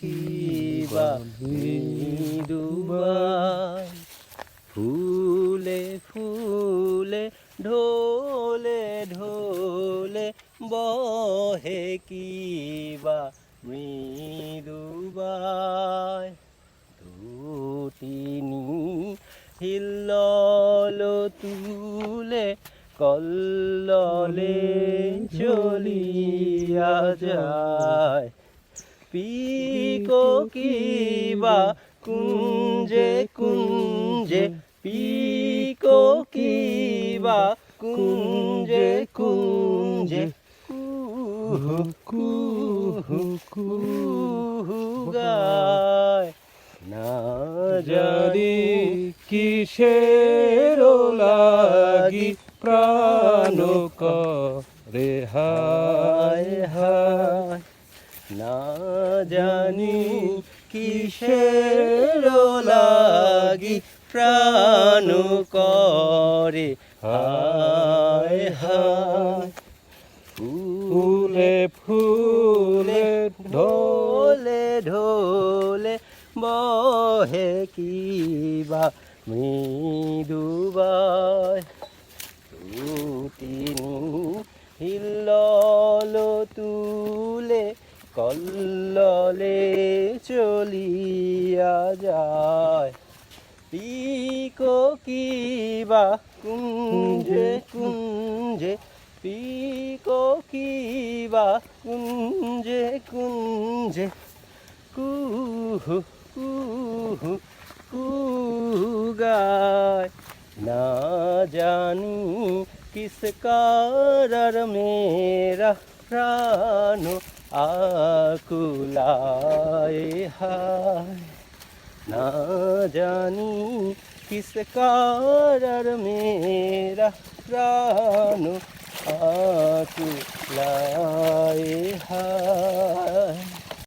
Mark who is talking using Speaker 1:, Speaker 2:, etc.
Speaker 1: কি বা ডুবাই ফুলে ফুলে, ঢোলে ঢোলে বহে কি বা মৃদুবাই দুটিনি হিল্লল তুলে কল্ললে চলিয়া যায়। পিকো কিবা কুঞ্জে কুঞ্জে পিকো কিবা কুঞ্জে কুঞ্জে গায় না
Speaker 2: জানি কিসের লাগি প্রাণ হায়
Speaker 1: হায় হায়। না জানি কিসের লাগি প্রাণ করে। হায় হায়।
Speaker 2: ফুলে ফুলে, ঢোলে
Speaker 1: ঢোলে বহে কিবা মৃদুবাই তিনি হিল্লল তুলে কল্ললে চলিয়া যায় পিকো কিবা কুঞ্জে কুঞ্জে পিকো কিবা কুঞ্জে কুঞ্জে কুহু কুহু কুহু গায় না জানি किस कारण मेरा প্রাণ আকুলায় হায়। না জানি কিস কারার মেরা প্রাণ আকুলায় হায়।